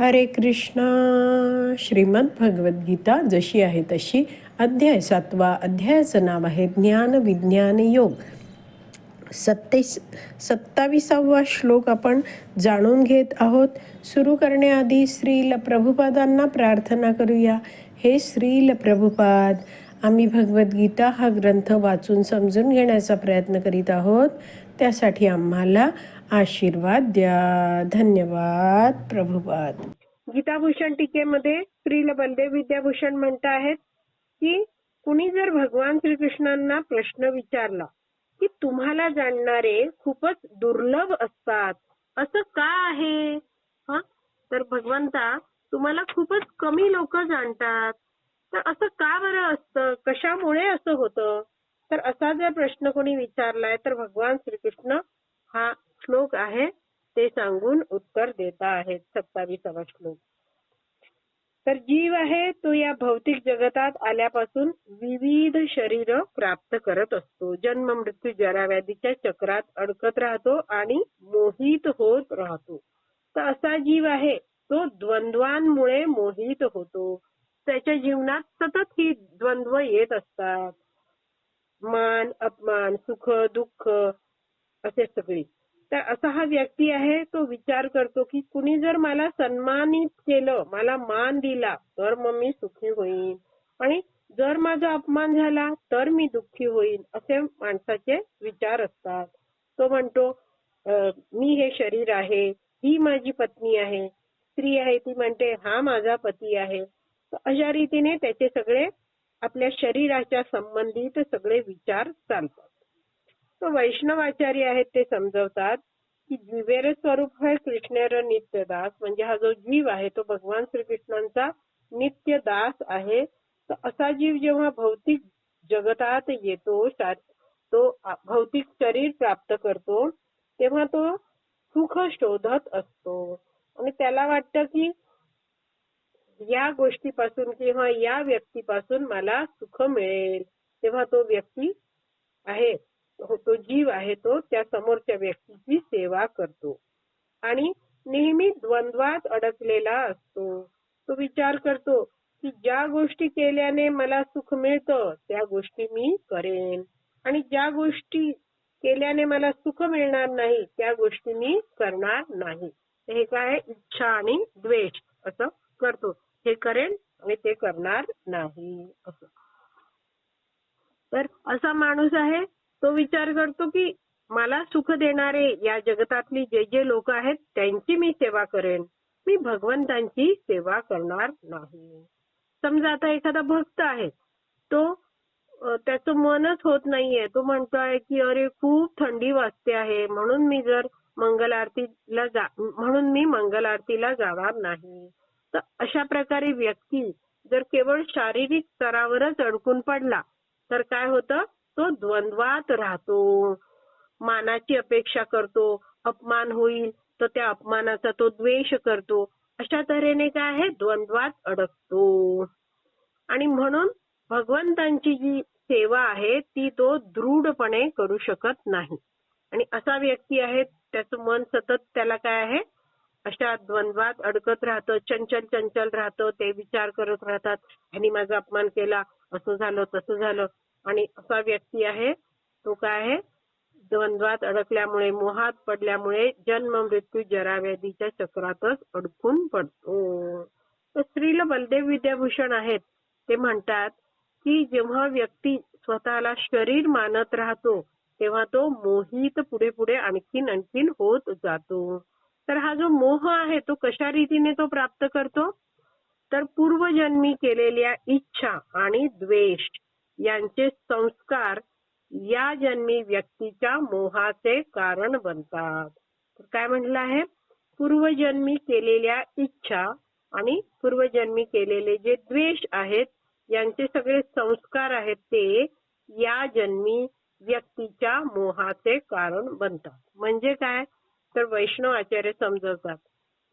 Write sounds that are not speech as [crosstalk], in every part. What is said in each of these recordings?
हरे कृष्णा. श्रीमद भगवद्गीता जशी आहे तशी. अध्याय सातवा अध्यायाचं नाव आहे ज्ञान विज्ञान योग. सत्तेस सत्ताविसावा श्लोक आपण जाणून घेत आहोत. सुरू करण्याआधी श्रील प्रभुपादांना प्रार्थना करूया. हे श्रील प्रभुपाद आम्ही भगवद्गीता हा ग्रंथ वाचून समजून घेण्याचा प्रयत्न करीत आहोत. त्यासाठी आम्हाला आशीर्वाद द्या. धन्यवाद. प्रभुवाद गीताभूषण टीकेमध्ये श्रील बलदेव विद्याभूषण म्हणत आहेत की कुणी जर भगवान श्रीकृष्णांना प्रश्न विचारला की तुम्हाला जाणणारे खूपच दुर्लभ असतात असं का आहे? हा? तर भगवंता तुम्हाला खूपच कमी लोक जाणतात. तर असं का बरं असतं? कशामुळे असं होतं? तर असा जर प्रश्न कोणी विचारलाय तर भगवान श्रीकृष्ण हा श्लोक आहे ते सांगून उत्तर देता आहेत सत्तावीसावा श्लोक. तर जीव आहे तो या भौतिक जगतात आल्यापासून विविध शरीर प्राप्त करत असतो. जन्म मृत्यू जराव्याधीच्या चक्रात अडकत राहतो आणि मोहित होत राहतो. तर असा जीव आहे तो द्वंद्वांमुळे मोहित होतो. त्याच्या जीवनात सतत ही द्वंद्व येत असतात. मान अपमान सुख दुःख असे सगळी. तर असा हा व्यक्ती आहे तो विचार करतो की कुणी जर मला सन्मानित केलं मला मान दिला तर मग मी सुखी होईन. आणि जर माझा अपमान झाला तर मी दुःखी होईन असे माणसाचे विचार असतात. तो म्हणतो मी हे शरीर आहे ही माझी पत्नी आहे स्त्री आहे. ती म्हणते हा माझा पती आहे. अशा रीतीने त्याचे सगळे आपल्या शरीराच्या संबंधित सगळे विचार चालतात. तर वैष्णवाचार्य आहेत ते समजवतात की जीवेर स्वरूप हे कृष्णेर नित्य दास म्हणजे हा जो जीव आहे तो भगवान श्रीकृष्णांचा नित्य दास आहे. तर असा जीव जेव्हा भौतिक जगतात येतो तो भौतिक शरीर प्राप्त करतो तेव्हा तो सुख शोधत असतो. आणि त्याला वाटतं की या गोष्टीपासून किंवा या व्यक्तीपासून मला सुख मिळेल. तेव्हा तो व्यक्ती आहे हो, तो जीव आहे तो त्या समोरच्या व्यक्तीची सेवा करतो. आणि नेहमी द्वंद्वात अडकलेला असतो. तो विचार करतो की ज्या गोष्टी केल्याने मला सुख मिळतं त्या गोष्टी मी करेन. आणि ज्या गोष्टी केल्याने मला सुख मिळणार नाही त्या गोष्टी मी करणार नाही. हे काय इच्छा आणि द्वेष असं करतो. हे करेन आणि ते करणार नाही. असं. तर असा माणूस आहे तो विचार करतो की मला सुख देणारे या जगतातली जे जे लोक आहेत त्यांची मी सेवा करेन. मी भगवंतांची सेवा करणार नाही. समजा आता एखादा भक्त आहे तो त्याचं मनच होत नाहीये. तो म्हणतोय की अरे खूप थंडी वाजते आहे म्हणून मी जर मंगल आरतीला जा म्हणून मी मंगल आरतीला जाणार नाही. अशा प्रकारे व्यक्ती जर केवळ शारीरिक स्तरावरच अडकून पडला तर काय होतं? तो द्वंद्वात राहतो. मानाची अपेक्षा करतो. अपमान होईल तर त्या अपमानाचा तो द्वेष करतो. अशा तऱ्हेने काय आहे? द्वंद्वात अडकतो. आणि म्हणून भगवंतांची जी सेवा आहे ती तो दृढपणे करू शकत नाही. आणि असा व्यक्ती आहे त्याचं मन सतत त्याला काय आहे? अशा द्वंद्वात अडकत राहतं चंचल चंचल राहतं ते विचार करत राहतात. ह्यांनी माझा अपमान केला असं झालं तसं झालं. आणि असा व्यक्ती आहे तो काय आहे? द्वंद्वात अडकल्यामुळे मोहात पडल्यामुळे जन्म मृत्यू जराव्याधीच्या चक्रातच अडकून पडतो. तर स्त्रीला बलदेव विद्याभूषण आहेत. ते म्हणतात की जेव्हा व्यक्ती स्वतःला शरीर मानत राहतो तेव्हा तो मोहित पुढे पुढे आणखीन आणखीन होत जातो. तर हा जो मोह आहे तो कशा रीतीने तो प्राप्त करतो? तर पूर्वजन्मी केलेल्या इच्छा आणि द्वेष यांचे संस्कार या जन्मी व्यक्तीच्या मोहाचे कारण बनतात. काय म्हटलं आहे? पूर्वजन्मी केलेल्या इच्छा आणि पूर्वजन्मी केलेले जे द्वेष आहेत यांचे सगळे संस्कार आहेत ते या जन्मी व्यक्तीच्या मोहाचे कारण बनतात. म्हणजे काय? तर वैष्णव आचार्य समजवतात.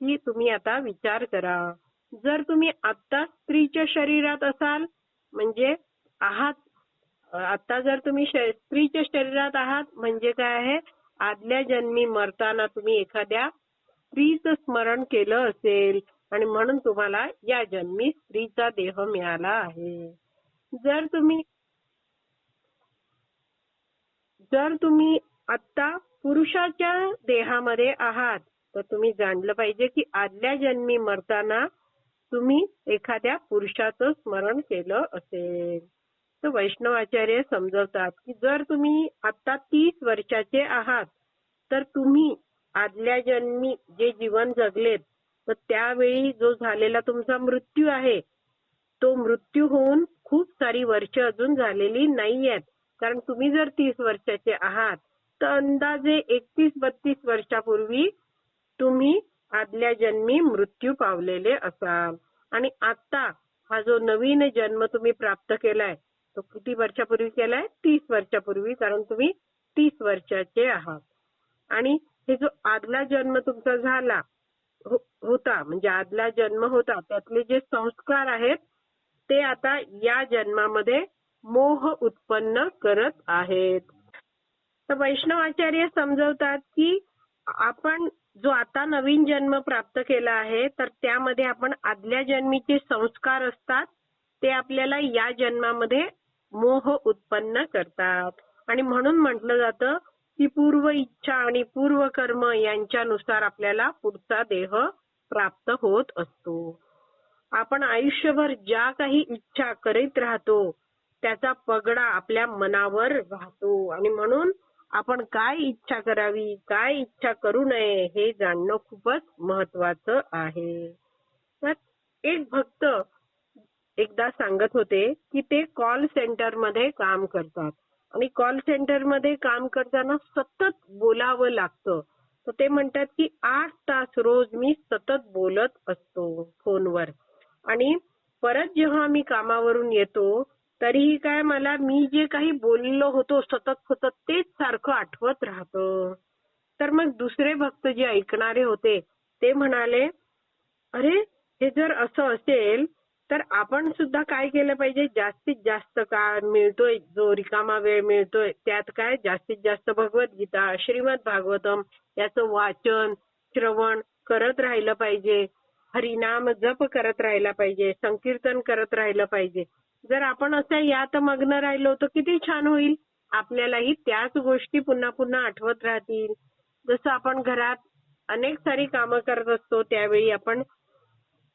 की तुम्ही आता विचार करा. जर तुम्ही आता स्त्रीच्या शरीरात असाल म्हणजे आहात आता जर तुम्ही स्त्रीच्या शरीरात आहात म्हणजे काय आहे? आदल्या जन्मी मरताना तुम्ही एखाद्या स्त्रीचं स्मरण केलं असेल आणि म्हणून तुम्हाला या जन्मी स्त्रीचा देह मिळाला आहे. जर तुम्ही जर तुम्ही आता पुरुषाच्या देहामध्ये आहात तर तुम्ही जाणलं पाहिजे की आदल्या जन्मी मरताना तुम्ही एखाद्या पुरुषाचं स्मरण केलं असेल. तर वैष्णवाचार्य समजवतात की जर तुम्ही आता तीस वर्षाचे आहात तर तुम्ही आदल्या जन्मी जे जीवन जगलेत तर त्यावेळी जो झालेला तुमचा मृत्यू आहे तो मृत्यू होऊन खूप सारी वर्ष अजून झालेली नाहीयेत. कारण तुम्ही जर तीस वर्षाचे आहात अंदाजे एकतीस बत्तीस वर्षापूर्वी तुम्ही आदल्या जन्मी मृत्यू पावलेले असाल. आणि आता हा जो नवीन जन्म तुम्ही प्राप्त केलाय तो किती वर्षापूर्वी केलाय? तीस वर्षापूर्वी कारण तुम्ही तीस वर्षाचे आहात. आणि हे जो आदला जन्म तुमचा झाला हो, होता म्हणजे आदला जन्म होता त्यातले जे संस्कार आहेत ते आता या जन्मामध्ये मोह उत्पन्न करत आहेत. तर वैष्णवाचार्य समजवतात की आपण जो आता नवीन जन्म प्राप्त केला आहे तर त्यामध्ये आपण आदल्या जन्मीचे संस्कार असतात ते आपल्याला या जन्मामध्ये मोह उत्पन्न करतात. आणि म्हणून म्हटलं जातं की पूर्व इच्छा आणि पूर्व कर्म यांच्यानुसार आपल्याला पुढचा देह प्राप्त होत असतो. आपण आयुष्यभर ज्या काही इच्छा करीत राहतो त्याचा पगडा आपल्या मनावर राहतो. आणि म्हणून आपण काय इच्छा करावी काय इच्छा करू नये हे जाणणं खूपच महत्वाचं आहे. तर एक भक्त एकदा सांगत होते की ते कॉल सेंटरमध्ये काम करतात. आणि कॉल सेंटरमध्ये काम करताना सतत बोलावं लागतं. तर ते म्हणतात की आठ तास रोज मी सतत बोलत असतो फोनवर. आणि परत जेव्हा मी कामावरून येतो तरीही काय मला मी जे काही बोललो होतो सतत सतत तेच सारखं आठवत राहतं. तर मग दुसरे भक्त जे ऐकणारे होते ते म्हणाले अरे हे जर असं असेल तर आपण सुद्धा काय केलं पाहिजे? जास्तीत जास्त काळ मिळतोय जो रिकामा वेळ मिळतोय त्यात काय? जास्तीत जास्त भगवद्गीता श्रीमद भागवतम याचं वाचन श्रवण करत राहिलं पाहिजे. हरिनाम जप करत राहिला पाहिजे संकीर्तन करत राहिलं पाहिजे. जर आपण असं यात मग्न राहिलो तर किती छान होईल. आपल्यालाही त्याच गोष्टी पुन्हा पुन्हा आठवत राहतील. जसं आपण घरात अनेक सारी कामं करत असतो त्यावेळी आपण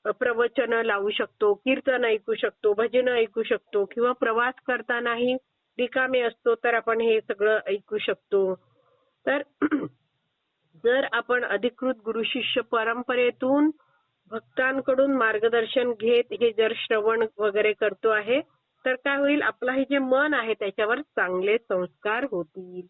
प्रवचन लावू शकतो कीर्तन ऐकू शकतो भजन ऐकू शकतो किंवा प्रवास करतानाही रिकामे असतो तर आपण हे सगळं ऐकू शकतो. तर [clears throat] जर आपण अधिकृत गुरु शिष्य परंपरेतून भक्तांकडून मार्गदर्शन घेत हे जर श्रवण वगैरे करतो आहे तर काय होईल? आपलं हे जे मन आहे त्याच्यावर चांगले संस्कार होतील.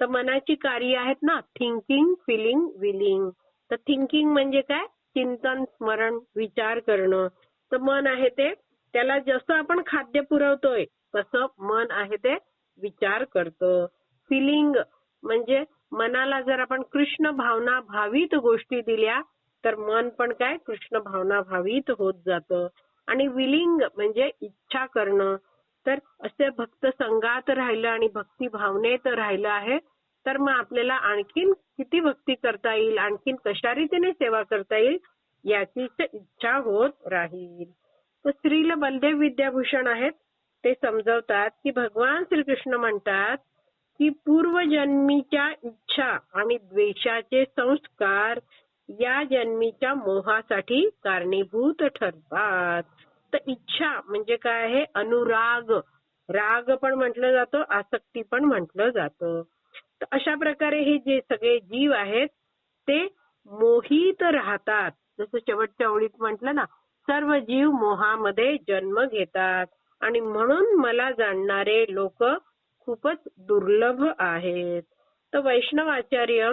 तर मनाची कार्य आहेत ना थिंकिंग फिलिंग विलिंग तर थिंकिंग म्हणजे काय? चिंतन स्मरण विचार करणं. तर मन आहे ते त्याला जसं आपण खाद्य पुरवतोय तसं मन आहे ते विचार करतं. फिलिंग म्हणजे मनाला जर आपण कृष्ण भावना भावित गोष्टी दिल्या तर मन पण काय कृष्ण भावना भावित होत जातं. आणि विलिंग म्हणजे इच्छा करणं. तर असे भक्त संघात राहिलं आणि भक्ती भावनेत राहिलं आहे तर मग आपल्याला आणखीन किती भक्ती करता येईल? आणखीन कशा रीतीने सेवा करता येईल? याचीच इच्छा होत राहील. तर स्त्रीला बलदेव विद्याभूषण आहेत. ते समजवतात की भगवान श्रीकृष्ण म्हणतात की पूर्वजन्मीच्या इच्छा आणि द्वेषाचे संस्कार या जन्मीच्या मोहासाठी कारणीभूत ठरतात. तर इच्छा म्हणजे काय आहे? अनुराग. राग पण म्हटलं जातं आसक्ती पण म्हटलं जातं. तर अशा प्रकारे हे जे सगळे जीव आहेत ते मोहित राहतात. जसं शेवटच्या ओळीत म्हटलं ना सर्व जीव मोहामध्ये जन्म घेतात. आणि म्हणून मला जाणणारे लोक खूपच दुर्लभ आहेत. तर वैष्णवाचार्य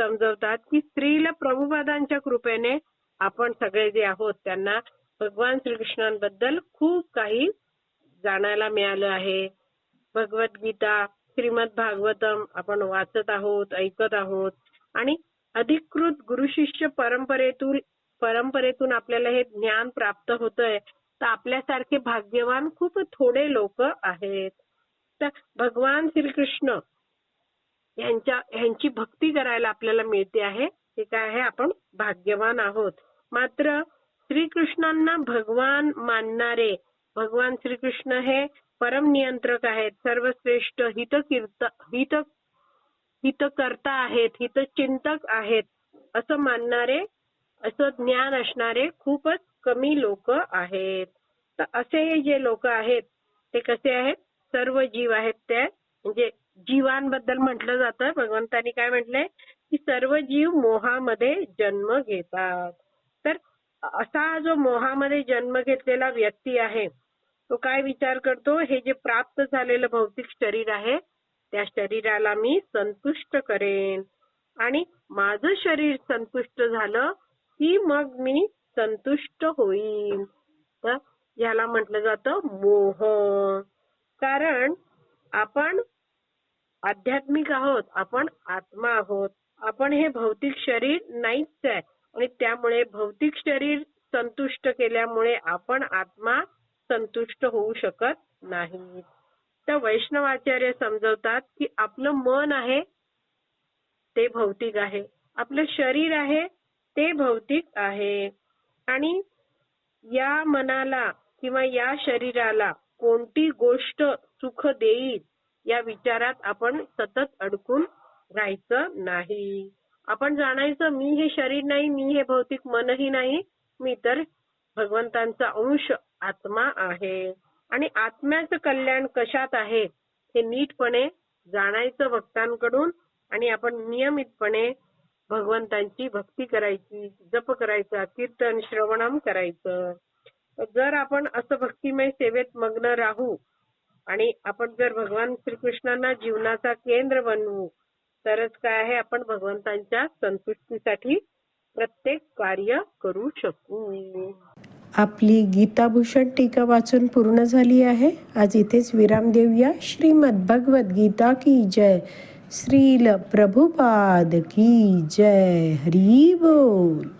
समजवतात की स्त्रीला प्रभुपादांच्या कृपेने आपण सगळे जे आहोत त्यांना भगवान श्रीकृष्णांबद्दल खूप काही जाणायला मिळालं आहे. भगवद्गीता श्रीमद भागवतम आपण वाचत आहोत ऐकत आहोत. आणि अधिकृत गुरु शिष्य परंपरेतून परंपरेतून आपल्याला हे ज्ञान प्राप्त होतंय तर आपल्यासारखे भाग्यवान खूप थोडे लोक आहेत. तर भगवान श्रीकृष्ण यांच्या ह्यांची भक्ती करायला आपल्याला मिळते आहे. हे काय आहे? आपण भाग्यवान आहोत. मात्र श्रीकृष्णांना भगवान मानणारे भगवान श्रीकृष्ण हे परम नियंत्रक आहेत. सर्वश्रेष्ठ हितकीर्त हित हितकर्ता आहेत हितचिंतक आहेत असं मानणारे असं ज्ञान असणारे खूपच कमी लोक आहेत. तर असे हे जे लोक आहेत ते कसे आहेत? सर्व जीव आहेत ते म्हणजे जीवांबद्दल म्हटलं जातं. भगवंतानी काय म्हटलंय? की सर्व जीव मोहामध्ये जन्म घेतात. तर असा जो मोहामध्ये जन्म घेतलेला व्यक्ती आहे तो काय विचार करतो? हे जे प्राप्त झालेलं भौतिक शरीर आहे त्या शरीराला मी संतुष्ट करेन. आणि माझं शरीर संतुष्ट झालं की मग मी संतुष्ट होईन. तर याला म्हटलं जातं मोह. कारण आपण आध्यात्मिक आहोत आपण आत्मा आहोत. आपण हे भौतिक शरीर नाहीच आहे. आणि त्यामुळे भौतिक शरीर संतुष्ट केल्यामुळे आपण आत्मा संतुष्ट होऊ शकत नाही. तर वैष्णवाचार्य समजवतात की आपलं मन आहे ते भौतिक आहे. आपलं शरीर आहे ते भौतिक आहे. आणि या मनाला किंवा या शरीराला कोणती गोष्ट सुख देईल या विचारात आपण सतत अडकून राहायचं नाही. आपण जाणायचं मी हे शरीर नाही मी हे भौतिक मनही नाही मी तर भगवंतांचा अंश आत्मा आहे. आणि आत्म्याचं कल्याण कशात आहे हे नीटपणे जाणायचं भक्तांकडून आणि आपण नियमितपणे भगवंतांची भक्ती करायची जप करायचा कीर्तन श्रवणम करायचं. जर आपण असं भक्तिमय सेवेत मग्न राहू आणि आपण जर भगवान श्रीकृष्णांना जीवनाचा केंद्र बनवू तरच काय आहे? आपण भगवंतांच्या संतुष्टीसाठी प्रत्येक कार्य करू शकू. आपली गीताभूषण टीका वाचून पूर्ण झाली आहे. आज इथेच विराम देऊया. श्रीमद भगवत गीता की जय. श्रील प्रभुपाद की जय. हरी बोल.